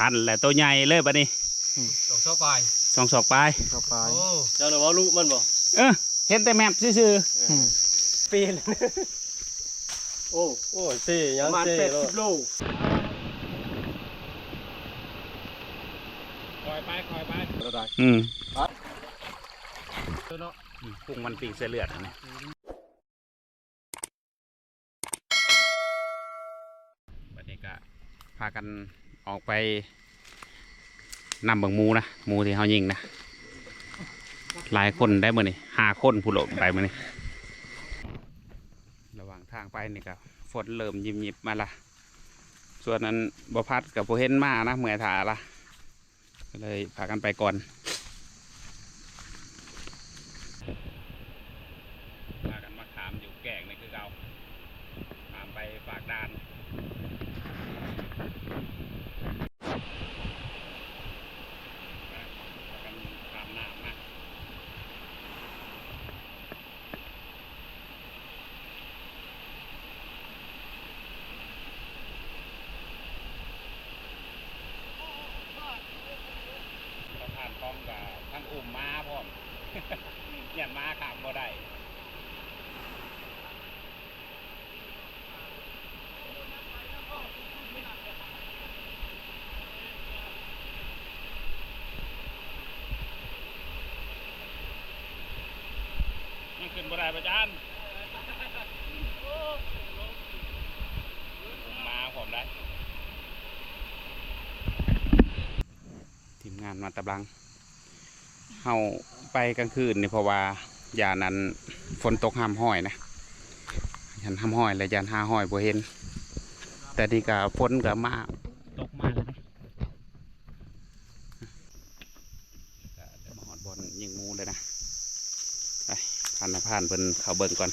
ทันแหละตัวใหญ่เลยบัดนี้สองชอบไปสองศอกปลายเข้าไปโอ้เจ้าหน้าว่าลูกมันบ่เออเห็นแต่แมปซื่อปีนโอ้โอ้เซ่ยังเซ่โลคอยไปคอยไประดับอืมเนาะพุงมันปีกเส้นเลือดอันนี้บัดนี้ก็พากัน ออกไปนำบังมูนะมูที่เขายิงนะหลายคนได้มื่อนี่ห้าคนผู้หลงไปมื่อนี่ระหว่างทางไปนี่ก็ฝนเริ่มยิบยิบมาละส่วนนั้นบพัดกับโบเห็นมานะเมื่อยถาละก็เลยพากันไปก่อน พากันมาขามอยู่แก่งนี่คือเราขามไปฝากดานพากันขามน้ำมาสะพานคลองกับทั้งอุ่มม้าพร้อม อย่าม้าขามบ่ได้ ยังขึ้นบ่ได้ประจานมาผมได้ทีมงานมาตะบังเฮาไปกลางคืนนี่เพราะว่ายานั้นฝนตกห้ามห้อยนะยันห้ามห้อยและยันห้าห้อยบ่เห็น แต่นี่ก็ฝนก็มากมาแล้วนะก็เดี๋ยวมาหอดบอลยิงหมูเลยนะ ไป ผ่านเพิ่นเขาเบิ่งก่อน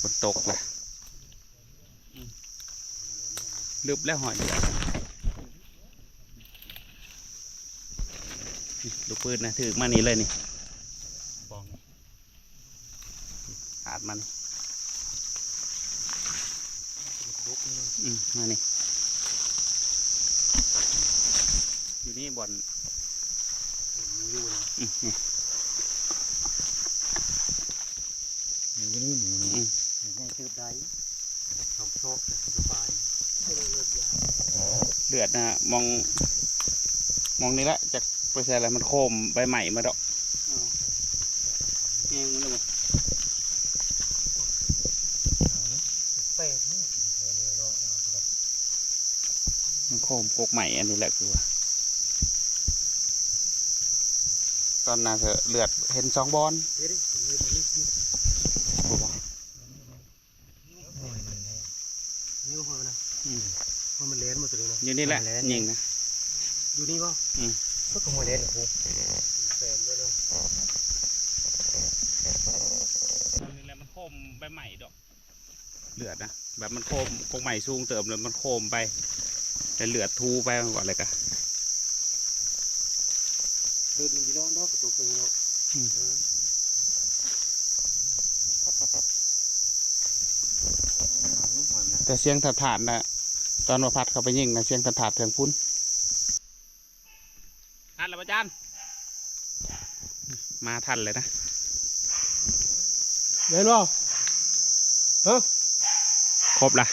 ฝนตกละอืมลึบแล้วหอยเดือดลูกปืนนะถือมานี่เลยนี่บองขาดมันอืมมานี่อยู่นี่บ่อลอืมนี่ หมูนี่หมูนี่ง่ายคือได้สองโชอบสบายเลือดนะมอง มองนี่ละจากเปอร์เซ็นต์อะไรมันโคมใบใหม่มาดอกแห้งมันเลยเป็ดนี่มันโคมกกใหม่อันนี้แหละคือว่าตอนน่าจะเลือดเห็นสองบอล เฮ้ยเลยมาลิบ บ่บ่ โอ้ยมันแน่นี่ก็พอนะ อืม เพราะมันเลนมาตัวนี้นะ อยู่นี่แหละยิงนะอยู่นี่ป่ะอืมก็ขโมยเลนโอ้โหแฟนไว้เลยนี่แหละมันโคมใบใหม่ดอกเลือดนะแบบมันโคมกกใหม่สูงเติมเลยมันโคมไป แต่เลือดทูไปมันก่อนเลยกะเดินมันกี่รอบรอบประตูเป็นเนาะอืมเออลูกหอยนะแต่เสียงถาดถาดนะ ตอนว่าพัดเขาไปยิงนะเสียงถาดถาดเสียงพุ่นทันแล้วอาจารย์มาทันเลยนะเห็นป่ะเฮ้ยครบละ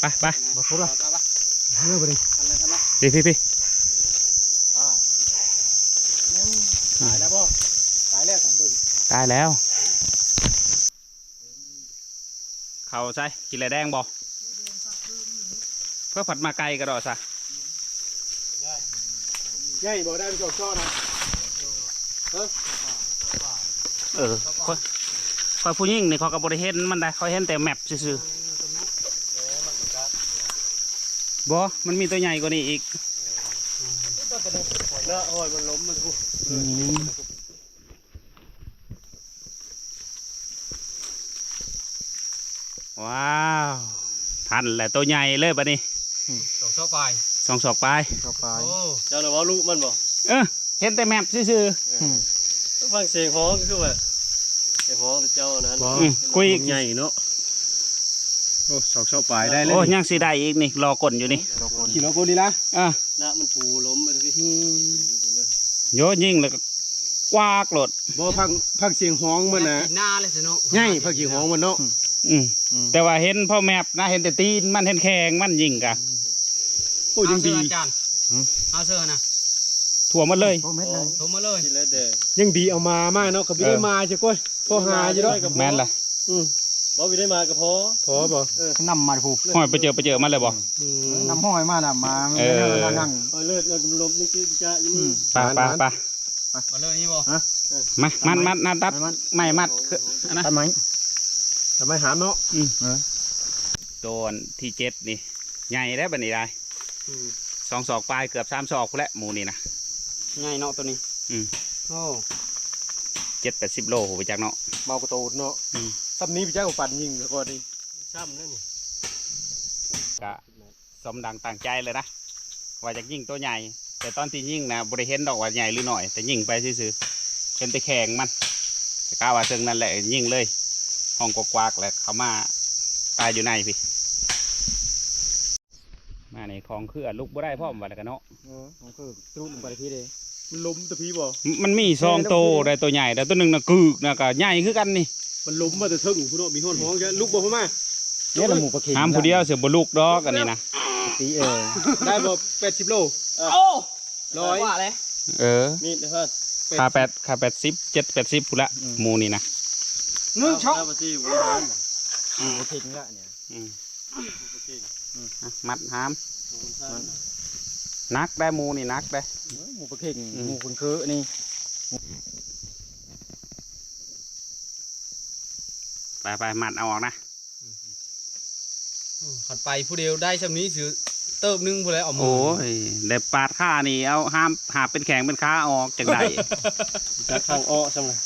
ไปไปมาครบละเฮ้ยไปดิพี่พี่พี่ตายแล้วป่ะตายแล้วถามดูตายแล้ว เขาใช่กินอะไรแดงบอ เพื่อผัดมาไกลกระดอซะใหญ่บอกได้เป็นจอกช่อนะเออคอยคอยผู้ยิ่งนี่เขากับบริเห็นมันได้เขาเห็นแต่แมปซื่อๆบอมันมีตัวใหญ่กว่านี้อีกแล้วโอ้ยมันล้มมันกูอืมว้าว ทันแหละตัวใหญ่เลยบัดนี้ สองชอบไปสองศอกปลายเข้าไปโอ้เจ้าหน้าว่าลูกมันบ่เออเห็นแต่แมปซื่อฟังเสียงฮ้องก็คือว่าเสียงฮ้องเจ้านั้นๆอืมคุยใหญ่เนาะโอ้อ้สองเสาปลายได้เลยโอ้ยังสิได้อีกนี่รอกลอยู่นี่ขี่รถกูดีละอะนะมันถูล้มไปเลยพี่โยยิงแล้วก็กวากโลดบ่พังพังเสียงฮ้องมันนะหน้าเลยสิเนาะง่ายพังเสียงฮ้องมันเนาะ อืมแต่ว่าเห็นพ่อแมพนะเห็นแต่ตีนมันเห็นแขงมันยิงกะโอ้ยังดีอาจารย์เอาเสื้อนะถั่วหมันเลยโอ้เม็ดเลยโทรมาเลยยังดีเอามามากเนาะก็ไม่ได้มาจ้ะก้อยพอหาอยู่เนาะแม่นล่ะอืมบ่ไม่ได้มาก็พอพอบ่นำมาผูห้อยไปเจอไปเจอมันเลยบ่อืมนำห้อยมาน่ะมาเออนั่งเอาเลิศแล้วก็ลมนี่คือจะยังมีปะปะปะมาเลยนี่บ่มามัดมัดนัดตัดไม่มัดคืออันนะทำไม ทำไมหามเนาะโดนที่เจ็ดนี่ ใหญ่แล้วบันนี้ได้สองศอกปลายเกือบสามศอกพู้นแหละหมูนี่นะง่ายเนาะตัวนี้ อืมโอ้เจ็ดแปดสิบโลผมไปจากเนาะเมากระโตดเนาะอืมซ้ำนี้พี่เจ้าก็ปั่นยิงแล้วก็ดีซ้ำนั่นนี่กะสมดังต่างใจเลยนะว่าจะยิงตัวใหญ่ แต่ตอนที่ยิงนะบริเห็นดอกว่าใหญ่หรือหน่อย แต่ยิงไปซื่อๆเป็นแต่แข็งมันแต่กล้าว่าซึ่งนั่นแหละยิงเลย ห้องกวากๆแหละเขามาตายอยู่ในพี่ มาในของคือลูกบ่ได้พ่อมว่าแล้วกันเนาะเออผมคือจุดลงไปที่เด้มันล้มตะพีบ่มมันมีซองโตได้ตัวใหญ่แต่ตัวหนึ่งน่ะกึกนะก็ใหญ่คือกันนี่ มันล้มมาแต่เทึ่งพุ่นเนาะมีห้อนห้องแค่ลูกบ่พ่อมาเนี่ยละหมูปลาเค็มหามผู้เดียวเสือบลูกดอกอันนี้นะตีเออได้บ่แปดสิบโลโอ้ร้อยว่าเลยเออมีดนะครับค่าแปดค่าแปดสิบเจ็ดแปดสิบพูนละหมูนี่นะ มึงช็อกได้มาสิหัวหามหมูปลาเค็มละเนี่ยอืมอะมัดหามนักได้หมูนี่นักได้หมูปลาเค็มอืมหมูคุณคือนี่ไปไปมัดเอาออกนะขันไปผู้เดียวได้ชำนี้ซื้อเติมนึงผู้ใดเอามืโอ้ยได้ปาดข้านี่เอาห้ามหาเป็นแข็งเป็นขาออกจากไหนจากทางอ้อซ้ำเลย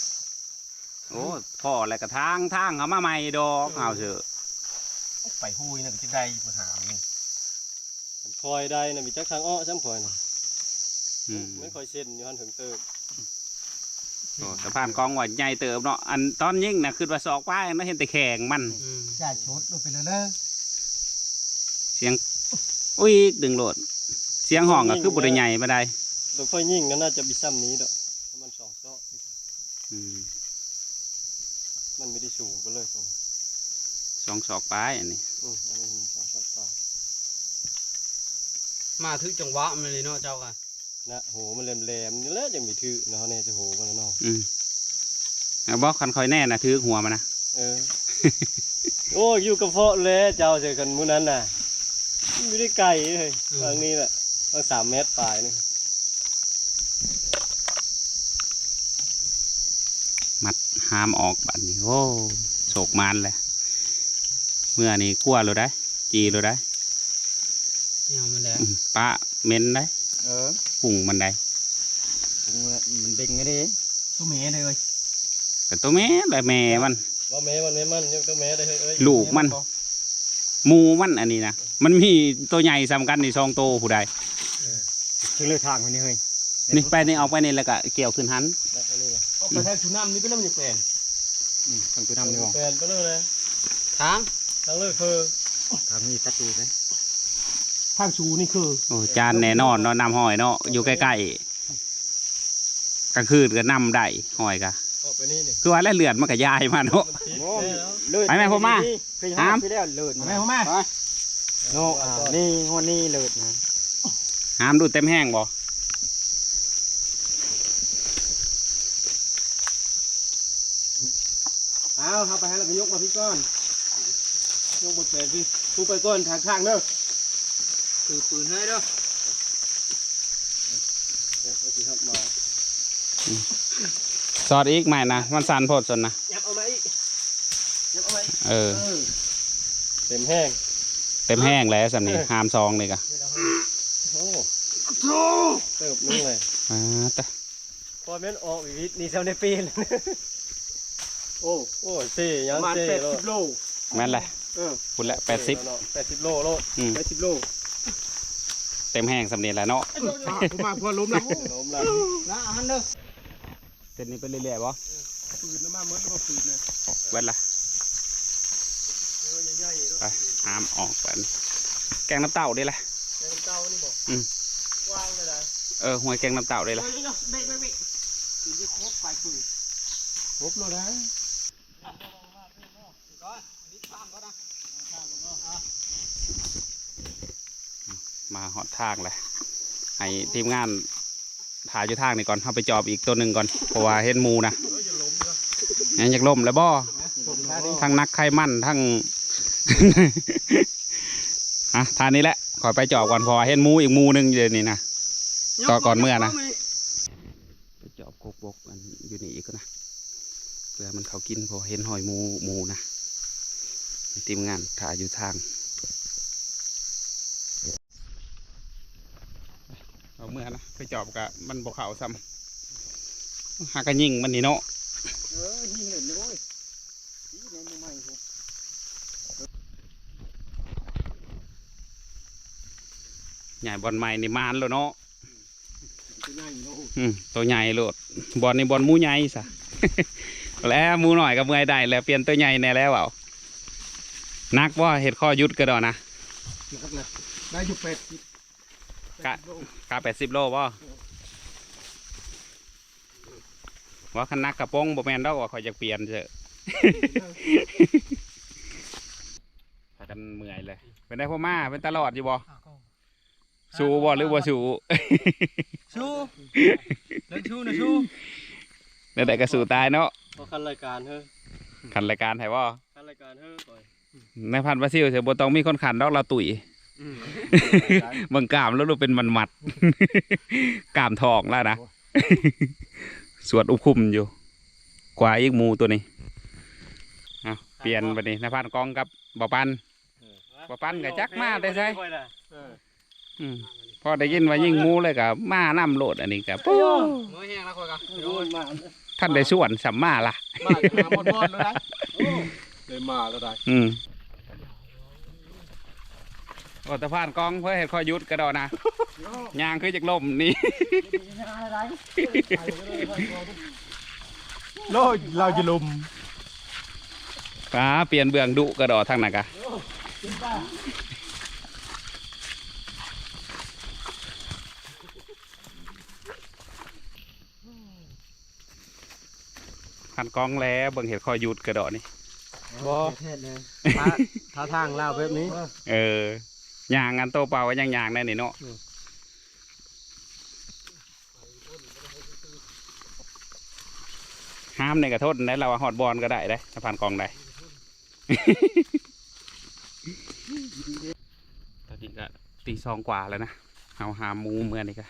โอ้พ่ออะไรกระทางทางเขามาใหม่ดอกเอาเถอะไปหุยน่ะมันจะได้ปัญหานี่มันคอยได้น่ะมีจากทางอ้อซ้ำคอยน่ะอืมไม่ค่อยเส้นอยู่หันถึงเติบโอ้สะพานกองว่าใหญ่เติบเนาะอันตอนยิ่งนะคือว่าสอกป้ายนะเห็นแต่แข็งมันอืมจ่ายชดลงไปเลยเด้อเสียงอุ้ยดึงโหลด เสียงห้องก็คือบริใหญ่มาได้ตัวค่อยยิ่งก็น่าจะมีซ้ำนี้ดอกประมาณสองซ้ออืม มันไม่ได้สูงไปเลยผมสองศอกปลายอันนี้อืมอันนี้สองซ้อป่ามาถึงจังหวะมันเลยเนาะเจ้ากันนะโหมันแหลมๆนี่แหละจะมีถือเนาะเนี่ยจะโหมันแล้วเนาะอืมเอาบอกคันคอยแน่นะถือหัวมันนะเออ โอ้ยอยู่กับเพาะเลยเจ้าเจอกันมื้อนั้นน่ะไม่ได้ไกลเลยทางนี้แหละตั้งสามเมตรปลายนี่ มัด หามออกบัดนี้โอ้โศกมันเลยเมื่อนี้กลัวเลยได้จีเลยได้เนี่ยมันแหละอืมป้าเม้นได้เออปุ่งมันได้มันเด้งไงดิตัวเมย์เลยแต่ตัวแม่แบบแม่มันว่าเมย์มันเมย์มันยังตัวเมย์ได้เฮ้ยเอ้ยลูกมันหมูมันอันนี้นะมันมีตัวใหญ่สำคัญในซองโตผู้ใดชื่อเลือทางคนนี้เฮ้ยนี่ไปนี่เอาไปนี่แล้วก็เกี่ยวขึ้นหันนะอันนี้ เอาไปแทนชูน้ำนี่ไปแล้วมันจะแปลนทางตัวทำนี่บ่แปลนไปเลยเลยทางทางเลยคือทางนี้ตัดตูไหมทางชูนี่คือโอ้จานแน่นอนเนาะนำหอยเนาะอยู่ใกล้ๆกลางคืนก็นำได้หอยกะออกไปนี่นี่คือว่าแล้วเลือดมันก็ยายมาเนาะมันติดแน่แล้วเลิศไปไหมผมมาเคยหามไปแล้วเลิศแม่พ่อแม่โน่อ่านี่หัวนี่เลิศนะหามดูเต็มแห้งบ่ เอาเอาไปให้เราไปยกมาพี่ก้อน ยกบนแปลนพี่ทูไปก้อนทางข้างเด้อคือปืนให้เด้อเดี๋ยวเอาสิครับมาสอดอีกใหม่นะมันสันโพดสนนะยับเอาไหมาอีกยับเอาไหมาอีกเออ เออเต็มแห้งเต็มแห้งแล้วสำนี่หามซองเลยกะโอ้เติบนึงเลยอ่าแต่พอแม่นออกอีกนิดนี่เท่าในปีเลย โอ้โอ้เซ่ยังเซ่แปดสิบโลแม่นเลยเออคุณละแปดสิบแปดสิบโลโลอืมแปดสิบโลเต็มแห้งสำเนียแล้วเนาะผมมาพอล้มแล้วล้มแล้วนะอันเด้อเส้นนี้ไปเรื่อยๆบ่ปืนแล้วมาเมื่อแล้วก็ปืนเลยเว้นละใหญ่ๆไปหห้ามออกไปแกงน้ำเต่าได้แหละแกงเต้านี่บอกอืมวางเลยนะเออหวยแกงน้ำเต่าได้แหละเบรกเบรกเบรกคือจะครบไฟปืนครบแล้วนะ มาหอดทางเลยให้ทีมงานถ่ายอยู่ทางนี่ก่อนเข้าไปจอบอีกตัวหนึ่งก่อนเพราะว่าเห็นมูนะยังอยากล่มแล้วบ่ทั้งนักไขมันทั้งฮะทานนี้แหละขอไปจอบก่อนเพราะเห็นมูอีกมูหนึ่งเดี๋ยวนี่นะต่อก่อนเมื่อนะไปจอบกกบกอันอยู่นี่อีกนะเพื่อมันเขากินเพอเห็นหอยมูมูนะทีมงานถ่ายอยู่ทางเอาเมื่อนะไป จอบกะมันบกเขาซ้ำหากระยิงมันนี่เนาะเออยิงเลยโอ้ยยิงในมือใหม่ผมใหญ่บอลใหม่นี่มานแล้วเนาะตัวใหญ่เนาะอืมตัวใหญ่โลดบอลนี่บอลหมูใหญ่ซะแล้วหมูหน่อยกับเมื่อยได้แล้วเปลี่ยนตัวใหญ่แน่แล้วเอานักว่าเห็ดข้อยุดก็ดอนะนะครับนะได้อยู่เป็ด กะกาแปดสิบโลป่ว่าคันนักกระโปรงบ่แมนดอกว่าคอยจะเปลี่ยนเถอะพากันเมื่อยเลย เป็นได้พ่อมาเป็นตลอดอยู่บ่สู้บ่หรือบ่สู้ชูเล่นชูนะชูแล้วแต่ก็สู้ตายเนาะพอคันรายการเฮ้ยขันรายการไทยบ่คันรายการเฮ้ยก่อนในพันธุ์บราซิลเสียบ่ต้องมีคนขันดอกเราตุ๋ย เบิ่งกล้ามแล้วดูเป็นมันมัดกล้ามทองแล้วนะสวดอุคุมอยู่กว่าอีกหมูตัวนี้เอาเปลี่ยนไปนี่นภันกองกับบ่ปันบ่ปั้นก็จักมาแต่ไสอืมพอได้ยินว่ายิ่งหมูเลยกับมาน้ำโลดอันนี้กับน้อยแห้งแล้วค่อยกันโดนมาท่านได้ส่วนสัมมาล่ะมาจะหาบอลบอลแล้วได้เลยมาแล้วได้ อืมโอตะพานกองเพื่อเห็ดคอยหยุดกระดอนะยางคือจากลมนี่โลเราจะลุมฟ้าเปลี่ยนเบื้องดุกระดอทางนั้นกะพันกองแล้วเบิ่งเห็ดคอยหยุดกระดอนี่บอท่าท่าทางเล่าแบบนี้ เออ ยางงานโตเปล่าก็ยังยางได้นี่เนาะอืมห้ามในกระโทษได้เราว่าฮอดบอลก็ได้ได้สะพานกองได้ตอนนี้ก็ตีสองกว่าแล้วนะเอาหาหมูเมื่อนี่ก็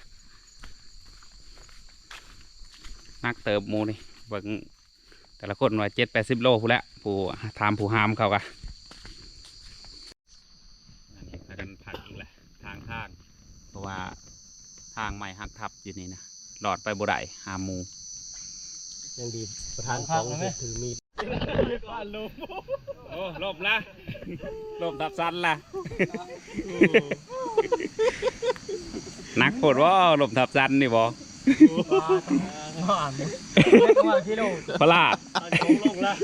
นักเติบหมูนี่เบิ่งแต่ละคนว่าเจ็ดแปดสิบโลผู้นแหล้วผู้ทามผู้หามเขากะอันนี้พากันผักอีกแหละทางทางเพ ราะว่าทางใหม่หักทับอยู่นี่นะหลอดไปบ่ได้หาหมูยังดีประธานของถือมีดโอ้ลบละลบทับสันละนักโคตรว่าลบทับสันนี่บอมาอ่านมาที่โลพลาดของลงละ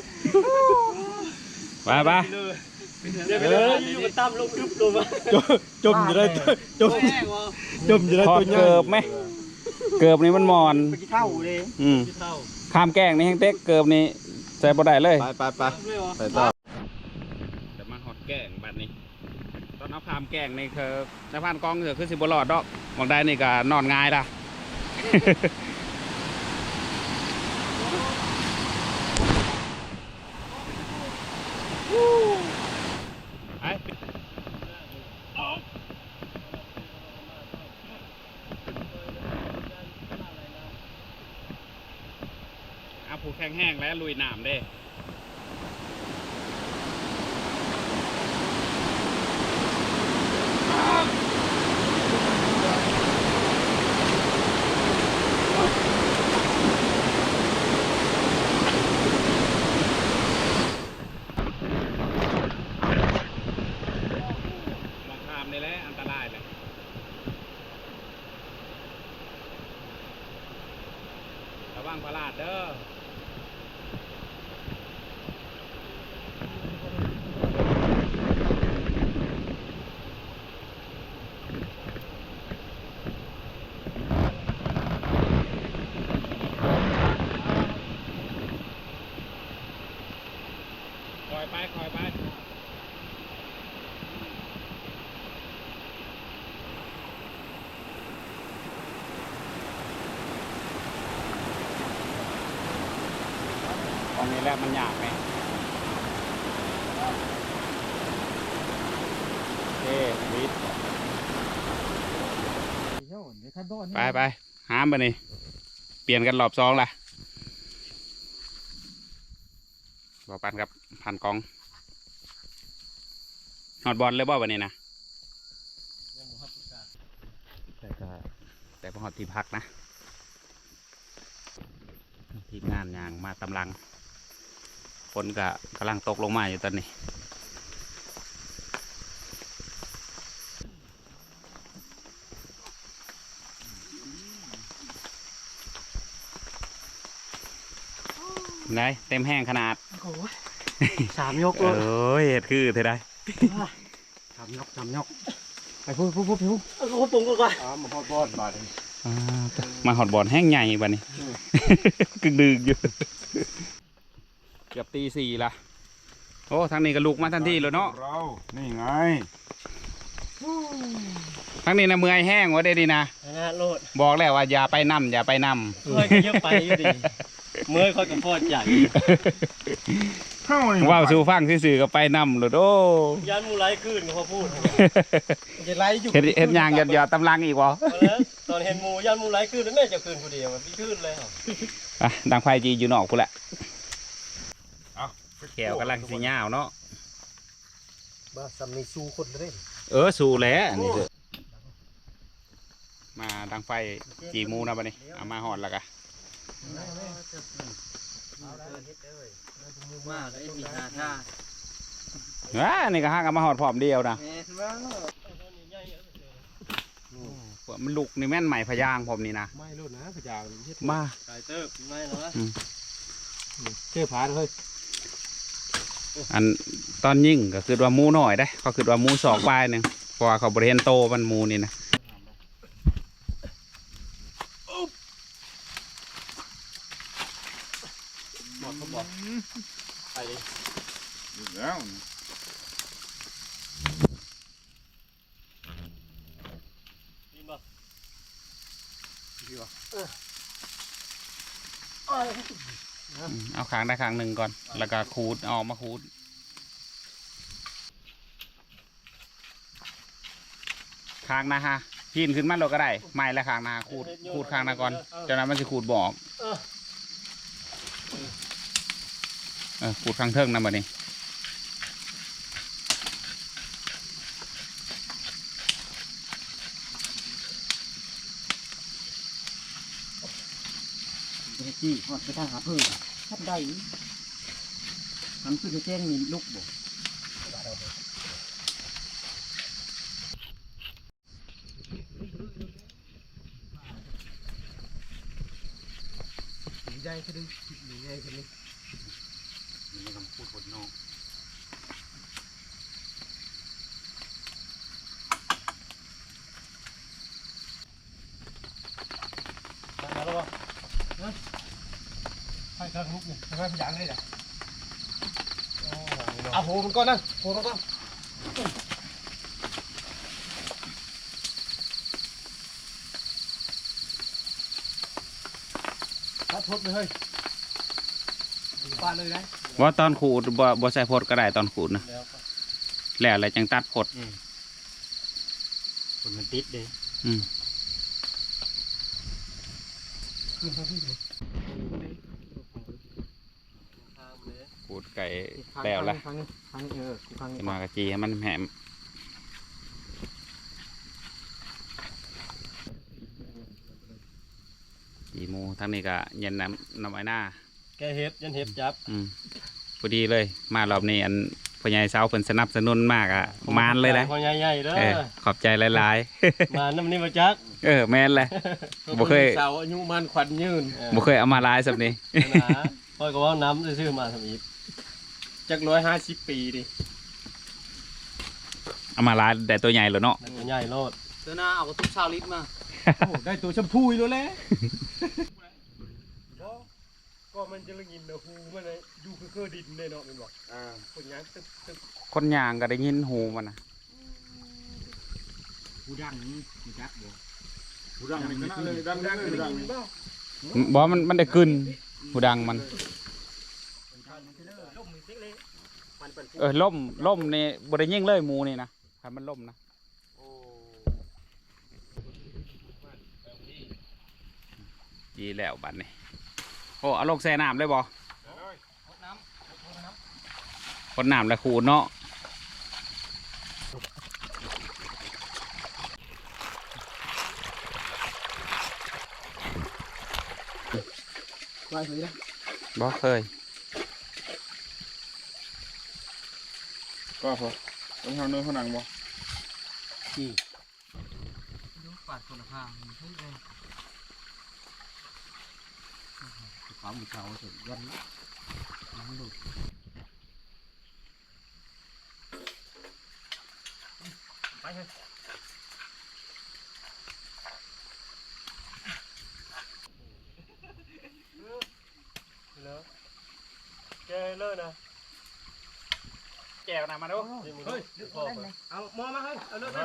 ไปไป เดี๋ยวไปเลยอยู่กันตั้มลงทุบลงมาจมอยู่ได้จมจมอยู่ได้ถอดตัวใหญ่เกิบไหมเกิบนี่มันมอน ไปกี่เท่าเลยอืมเท่าข้ามแกล้งนี่แห้งเต็กเกิบนี่ใส่บ่ได้เลยไปไปไปไม่วะไปต่อจะมาหอดแกล้งบัดนี้ ตอนเอาข้ามแกล้งนี่คือสะพานกองเสือคือสิบรอดดอกมองได้นี่ก็นอนง่ายล่ะ ไอ้เอาผูกแข็งแห้งและลุยน้ำได้มองข้ามนี่แหละอันตรายเลยระวังพลาดเด้อ อนนี้ แหละมันยากไหมเอ้วิทย์เดี๋ยวเดี๋ยวขั้นตอนนี้ไปไปหามไปนี่เปลี่ยนกันรอบสองละบอกปันครับพันกองฮอดบอลเลยบ่วันนี้นะยังบ่ฮับประกาศแต่ก็แต่พอฮอดที่พักนะ ทีมงานยางมาตำลัง ฝนก็กำลังตกลงมาอยู่ตอนนี้ ไหนเต็มแห้งขนาด โอ้ยสามยกเอเลย้ยเห็ดคือเท่าไดทำยกทำยกไปพูดพูดพูดพูดเอาเขาปรุงก่อนอ่ามาพอดบอดบาดเลยอ่ามาหอดบอลแห้งใหญ่บัดนี้ กึ่งดึกอยู่ เกือบตีสี่ละโอ้ทางนี้ก็ลุกมาทันทีแล้วเนาะเรานี่ไงทางนี้นะเมื่อยแห้งวะเด้ดีนะนะโลดบอกแล้วว่าอย่าไปนำอย่าไปนเมื่อยก็เยอะไปอยู่ดีเมื่อยค่อยกับพอดใหญ่ำเข้านี่ว่าวสู่ฟังซื่อๆก็ไปนำเลยโอ้ยันมูไรขึ้นก็พอพูดจะไล่อยู่เห็ดเห็ดยางหยอดหยอดๆตำลังอีกวะเอาแล้วตอนเห็นหมูยันมูไรขึ้นแล้วแม่จะขึ้นคนเดียวมันไม่ขึ้นเลยเหรออะดังไฟจีอยู่นอกกูแหละ แก้วกำลังสีเงาวเนาะบ้าสำนีสู้คนเล่นเออสู่แล้วอันนี้เถอะมาดังไฟจีหมูนะบัดนี้เอามาหอดแล้วกะมากไอ้มีหาท่าว้านี่ก็ห้างเอามาหอดพร้อมเดียวนะมันลุกนี่แม่นใหม่พะยางผมนี่นะไม่รู้นะพยางเฮ็ดมาไก่เติบไม่หรอเชื่อผาเลย อันตอนยิ่งก็คือว่ามูหน่อยได้ เขาคือว่ามูสองปลายหนึ่งเพราะว่าเขาบริเห็นโตมันมูนี่นะ บอกเขาบอกไปเลย แล้ว กินบ่ อืมเอางได้คางหนึ่งก่อน แล้วก็ขูดออกมาขูดคางนะฮะพินขึ้นมาเราก็ได้ไม่และคางนะขูดขูดคางนะก่อนเจากนั้นมันจะขูดบอกเออขูดคางเทิงนะบัดนี้จี้หอดไปทางหาเพิ่ม ทับได้ทำขึ้นแจ้งมีลูกบ่ดีใจคือดีใจคือ ไม่ต้องพูดบนนอก มาแล้ววะให้ข้างลุกนี่ ทำไมพยางได้ล่ะโอ้ยเอาโหมันก่อนนะโหมันก่อนถ้าทดเลยเฮ้ยปาเลยนะว่าตอนขูดบ่บ่ใส่พดก็ได้ตอนขูดนะแล้วก็แล้วอะไรจังตัดพดคนมันติดเลยอืม ขึ้นทางที่เลย ทาง เลยขูดไก่แล้วละทางนี้ทางนี้เออทางนี้จะมากระจีให้มันแหมจีหมูทั้งนี้ก็เย็นน้ำน้ำไอ้หน้าแกเห็บยันเห็บจับอืมพอดีเลย มารอบนี้อันพ่อใหญ่เสาเพิ่นสนับสนุนมากอะมานเลยนะพอใหญ่ๆเด้อเออขอบใจหลายมาน้ำนี่มาจักๆเออแม่นเลยบ่เคยสาวอายุมันขวัญยืนบ่เคยเอามาหลายสับนี้นะพ่อยก็ว่าน้ำซื้อมาทำอีก จักร้อยห้าสิบปีดิเอามาหลายแต่ตัวใหญ่แล้วเนาะมันก็ใหญ่โลดเธอหน้าเอากระตุกชาวลิตรมาโอ้ได้ตัวชมพูอีกแล้วแหละก็มันจะละยินเดหูมันเลยดูคือเครือดินเลยเนาะมันบอกอ่าคนยังตึ๊บตึ๊บคนย่างก็ได้ยินหูมันนะผู้ดังนี่ผู้จักบ่ผู้ดังนี่ก็เลยดังดังดังนี่บ่มันมันได้กึนหูดังมัน มัน เป็นผู้เออล่มล่มนี่บริยิ่งเลยหมูนี่นะถ้ามันล่มนะโอ้ดีแล้วบัดนี้โอ้เอาลงแช่น้ำเลยบ่คนน้ำและขูดเนาะไว้เลยนะบ่เคย ก็พอต้องทำเนื้อผนังบ่ปาดคนละข้างทุกเลยความมือเท้าสุดยันน้ำดูด ไปเถอะเหรอแกเลยนะ แก้วน้ำมาดูเฮ้ยพอไปเอามอมาเฮ้ยเอาเลือดมา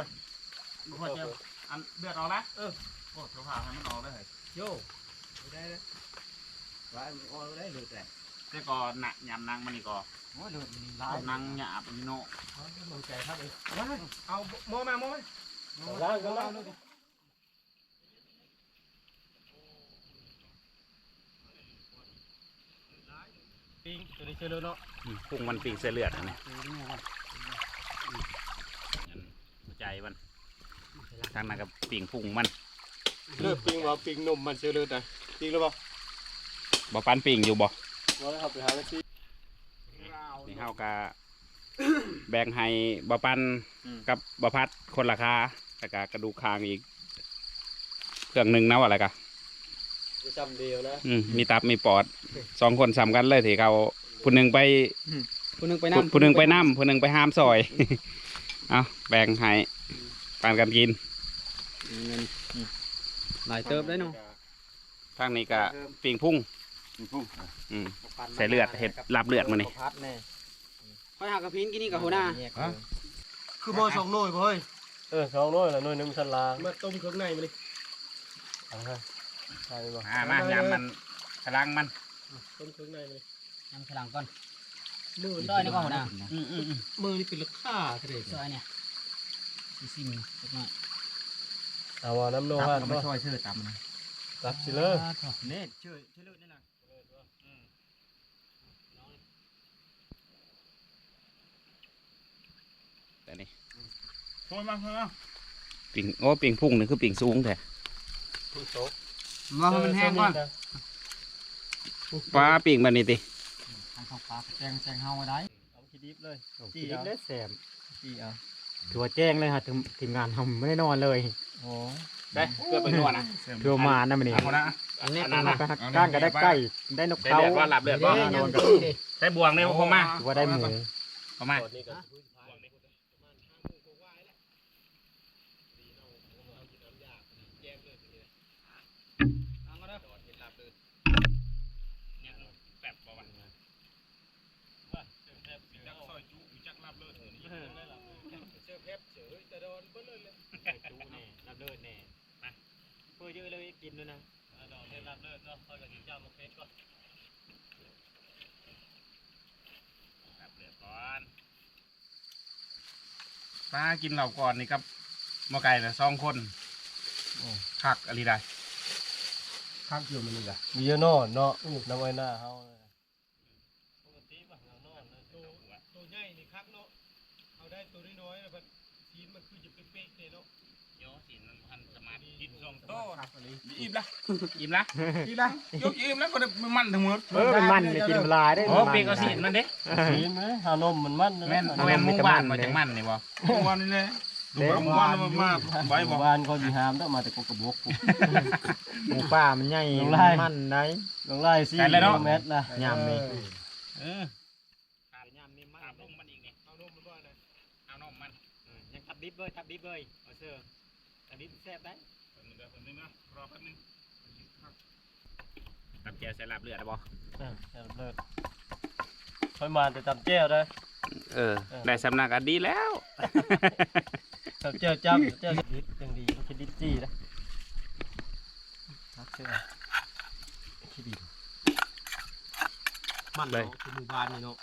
พอเจียวอันเดือดออกนะเออโอ้เสื้อผ้าให้มันออกได้เลยโยไม่ได้เลยว่ามันออกไม่ได้เลยแต่แต่ก่อนหนักยำนางมันนี่ก่อนโอ้ยเดือดมีลายนางหยาบนี่เนาะลงใจครับเองเอามอมามอมาล้างกันล้าง ปิงตัวนี้เชื่อเลยเนาะอืมพุ่งมันปิงเส้นเลือดอันนี้หัวใจมันทางนั้นกับปิงพุ่งมันเลือดปิงว่าปิงนมมันเชื่อเลยแต่ปิงหรือเปล่าบ่ปันปิงอยู่บ่ว่าแล้วครับไปหาแล้วที่นี่เฮากะแบ่งให้บ่ปันกับบ่พัดคนละคาแล้วก็กระดูกคางอีกเครื่องหนึ่งนะว่าอะไรกะ จะจำเดียวนะอืมมีตับมีปอดสองคนสำกันเลยที่เขาผู้หนึ่งไปคนนึงไปผู้น้ำผู้หนึ่งไปน้ำผู้หนึ่งไปห้ามซอยเอาแบ่งให้ปานกันกินหลายเติบได้เนาะทางนี้ก็ปิงพุ่งพุ่งอืมใส่เลือดเห็ดลาบเลือดมานี่พัดแน่ค่อยหากระพินกินนี่กับหัวหน้าคือมอสองหน่วยบ่เฮ้ยเออสองหน่วยละหน่วยหนึ่งชั้นลางมาต้มเครื่องในมาดิเอาฮะ ใช่บ่อ่ามายามมันกำลังมันต้มเครื่องในมาดิยำฉลังก่อนมือซอยนี่ก็หัวหน้าอืมอืมอืมมือนี่เป็นราคาเท่าไหร่ซอยเนี่ยอีซิมสักหน่อยเอาว่าน้ำโนฮะไม่ช่วยชื่อตำนะตับสิเลยนี่ช่วยช่วยเลือดนี่นะแต่นี่โอยมาเถอะปิงโอ้ปิงพุ่งนี่คือปิงสูงแท้ผู้โต ว่ามันแห้งก่อนปลาปิงมันนี่ติทางเข้าปลาแจงแจงเฮาไว้ได้เอาขี้ดิบเลยจีบได้แสบจี้เอาถือว่าแจ้งเลยค่ะทีมทีมงานทำไม่ได้นอนเลยโอ้ได้เพื่อไปนวดนะถือว่ามานะมันนี่เอาละอันนี้เอาไปหักก้างก็ได้ไก่ได้นกได้เขาเลือดว่าหลับเลือดว่าโดนกับใช้บวงเลยพ่อมาถือว่าได้หมูพ่อมา ตอนนี้ก็ แบบบ่วัน รับเลิศแน่มาเพื่อเยอะเลยกินด้วยนะดอกได้รับเลิศเนาะคอยกับกินเจ้ามาเพชรก่อนหลับเลือดก่อนปลากินเหล่าก่อนนี่ครับหมอไก่ละสองคนคักอะไรได้ข้างเกี่ยวมันนี่แหละมีเยอะนอนเนาะน้ำไว้หน้าเฮาปกติป่ะเรานอนตัวตัวใหญ่นี่คักเนาะเอาได้ตัวน้อยๆแบบทีน มันคือจะเป๊ะๆเลยเนาะโยสินมันพันสมาธิกินสองโตอิ่มละอิ่มละอิ่มละยกอิ่มแล้วก็ได้มันทั้งหมดเออเป็นมันเนี่ยกินปลาได้โอ้ปีกเอาสินมันเด้ทีนไหมหานมมันมันแม่นแม่นหมู่บ้านมาจากมันนี่บ่เมื่อวานนี่เลยดูเมื่อวานมามาใบบอกบ้านเขาสิหามต้องมาแต่กกระบอกปุ๊บหมูป่ามันใหญ่ลงไล่มันได้ลงไล่สี่กิโลเมตรนะยำนี่เออขาดยำนี่มันขาดนมมันอีกนี่เอานมมันว่านะเอานมมัน ยังทับดิบเลยทับดิบเลยเอาเสื้อทับดิบแซ่บได้แป๊บนึงเดี๋ยวแป๊บนึงนะรอแป๊บนึงตับแก้วใส่ลาบเลือดได้บ่อ่าแซ่บเลิศค่อยมาแต่ตำแจ้วได้เออได้สำนักอันดีแล้วตำแจ้วจ้ำแจ้วดิบยังดีมันคือดิบจี้นะนักเสือขี้ดิบ มันเลยเนาะคือหมู่บ้านนี่เนาะ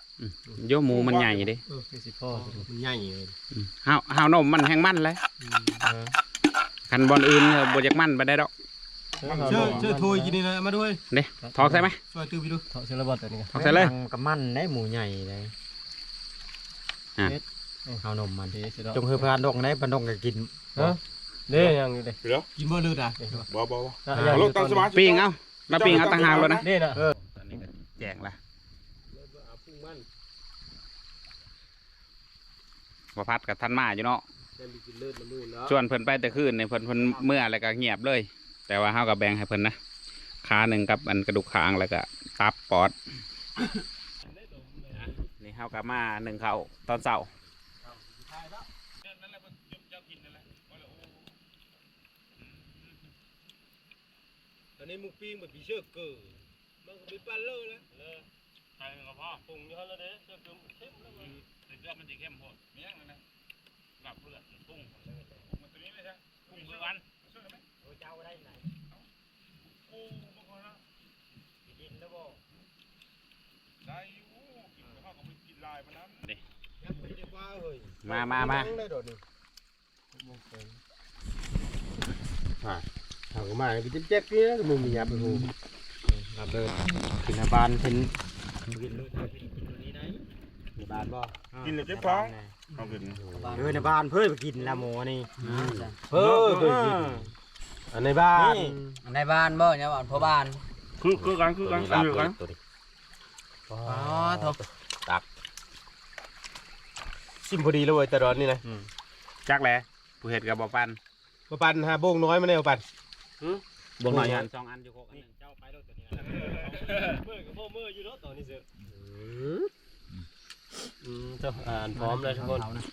โยหมูมันใหญ่เด้เออคือสิพ่อมันใหญ่เลยอืมห้าวห้าวนมมันแห้งมันเลยอืมคันบอลอื่นเออบ่อยากมันไปได้ดอกเชื่อเชื่อถ้วยกินนี่นะมาด้วยเด้ทอกใช่ไหมช่วยตื้อไปดูถอดเสื้อระบาดตัวนี้กันทอกใส่เลยกับมันได้หมูใหญ่เลยอะเอานมมันเดี๋ยวเสร็จแล้วจงคือพานดงได้พานดงก็กินฮะเด้ยังอยู่เด้เดี๋ยวกินบ่เลือดอะบ่บ่บ่อะเอาลูกตามสมาธิปิ้งเอาแล้วปิ้งเอาต่างหากเลยนะเด้น่ะตอนนี้ก็แจงละพุ่ง มันบ่พัดกับทันมาอยู่เนาะได้มีกินเลือดละมือแล้วชวนเพิ่นไปแต่คืนเนี่ยเพิ่นเพิ่นเมื่อแล้วก็เงียบเลย แต่ว่าเฮากับแบ่งให้เพิ่นนะขาหนึ่งกับอันกระดูกขางแล้วก็ตับปอด นี่เฮากับมาหนึ่งเขาวตอนเช้าตอนนี้มุกปิ้งแบบพี่เชื่อเกิดมันก็มีปั้นเลยแล้ว เลยใช่ก็พอปรุงอยู่หั่นแล้วเด้เชื่อเกิดเข้มแล้วมันแต่เกลือมันสิเข้มโพดเนี้ยนะหลับเลือดปุ้งมันตัวนี้เลยใช่ปุ้งคือกันเจ้าได้ไหนกูบางคนนะกินแล้วบ่ได้อยู่กินข้าวกับมันกินลายมันนั้นดิยังไม่ได้ว่าเฮ้ยมามามานั่งได้ดอกนี่อ่าถามมากินเจ็บๆเนี่ยมึงมียับไปหูรับเลยกินในบ้านเพิ่น มีบ้านบ่กินเลยเจ็บท้องเอากินเออในบ้านเพิ่นไปกินละหมูนี่เฮ้ยเคยกินอันในบ้านในบ้านบ่เนี่ยบ้านพ่อบ้าน คือคือกันคือกันอันเดียวกันอ๋อโถชิมพอดีเลยเว้ยแต่ร้อนนี่นะจักแหละผู้เห็ดกับบ่ปันมาปั่นหาโบงน้อยมาแนวปั่นบ่หน่อยอันสองอันอยู่โคกอันหนึงเจ้า ไปแล้วตัวนี้เมื่อกับพ่อเมื่ออยู่แล้วตอนนี้เสืออืมเจ้าอ่านพร้อมเลยทุกคนเขานะ